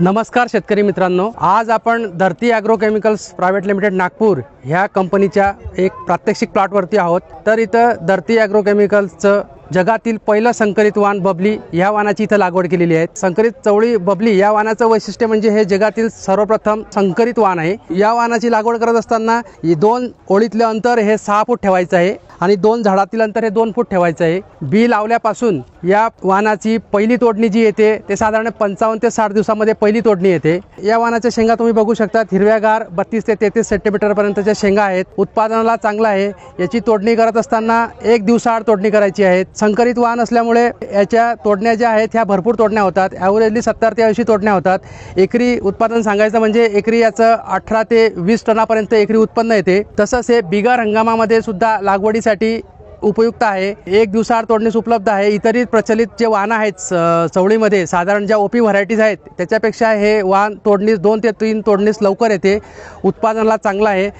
नमस्कार शेतकरी मित्रांनो. आज आपण Dharti agro chemicals private limited Nagpur ह्या कंपनीच्या एक प्रात्यक्षिक प्लॉटवरती आहोत. तर इथं धरती ॲग्रो केमिकल्सचं जगातील पहिलं संकरित वाण बबली या वाणाची इथं लागवड केलेली आहे. संकरित चवळी बबली या वाणाचं वैशिष्ट्य म्हणजे हे जगातील सर्वप्रथम संकरित वाण आहे. या वाणाची लागवड करत असताना दोन ओळीतलं अंतर हे सहा फूट ठेवायचं आहे आणि दोन झाडातील अंतर हे दोन फूट ठेवायचं आहे. बी लावल्यापासून या वाणाची पहिली तोडणी जी येते ते साधारण पंचावन्न ते साठ दिवसामध्ये पहिली तोडणी येते. या वाणाच्या शेंगा तुम्ही बघू शकता हिरव्यागार बत्तीस ते तेहतीस सेंटीमीटरपर्यंतच्या शेंगा आहेत. उत्पादनाला चांगला आहे. याची तोडणी करत असताना एक दिवसाआड तोडणी करायची आहे. संकरित वाहन असल्यामुळे याच्या तोडण्या ज्या आहेत ह्या भरपूर तोडण्या होतात. ॲव्हरेजली सत्तर ते ऐंशी तोडण्या होतात. एकरी उत्पादन सांगायचं म्हणजे एकरी याचं अठरा ते वीस टनापर्यंत एकरी उत्पन्न येते. तसंच हे बिगर हंगामामध्ये सुद्धा लागवडीसाठी उपयुक्त आहे. एक दिवसाआड तोडणीस उपलब्ध आहे. इतरही प्रचलित जे वाहनं आहेत स- चवळीमध्ये साधारण ज्या ओपी व्हरायटीज आहेत त्याच्यापेक्षा हे वाहन तोडणीस दोन ते तीन तोडणीस लवकर येते. उत्पादनाला चांगलं आहे.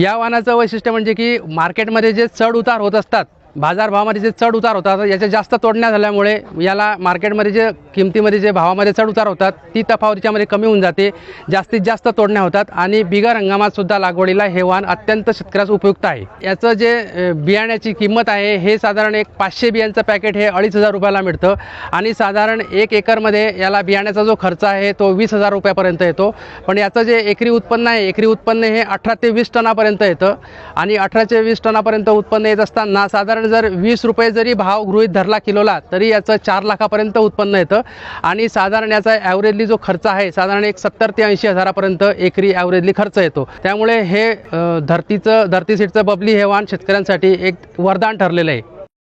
या वाहनाचं वैशिष्ट्य म्हणजे की मार्केटमध्ये जे चढ उतार होत असतात बाजारभावामध्ये जे चढ उतार होतात याच्या जास्त तोडण्या झाल्यामुळे याला मार्केटमध्ये जे किमतीमध्ये जे भावामध्ये चढ उतार होतात ती तफावतीच्यामध्ये कमी होऊन जाते जास्तीत जास्त तोडण्या होतात आणि बिगर हंगामात सुद्धा लागवडीला हे वाण अत्यंत शेतकऱ्यास उपयुक्त आहे. याचं जे बियाण्याची किंमत आहे हे साधारण एक पाचशे बियांचं पॅकेट हे अडीच हजार रुपयाला मिळतं आणि साधारण एक एकरमध्ये याला बियाण्याचा जो खर्च आहे तो वीस हजार रुपयापर्यंत येतो. पण याचं जे एकरी उत्पन्न आहे एकरी उत्पन्न हे अठरा ते वीस टनापर्यंत येतं आणि अठरा ते वीस टनापर्यंत उत्पन्न येत असताना साधारण जर वीस रुपये जरी भाव गृहित धरला किलोला तरी याचं चार लाखापर्यंत उत्पन्न येतं. आणि साधारण याचा ॲव्हरेजली जो खर्च आहे साधारण एक सत्तर ते ऐंशी हजारापर्यंत एकरी ॲव्हरेजली खर्च येतो. त्यामुळे हे धरतीचं धरती सीटचं बबली हे वाण शेतकऱ्यांसाठी एक वरदान ठरलेलं आहे.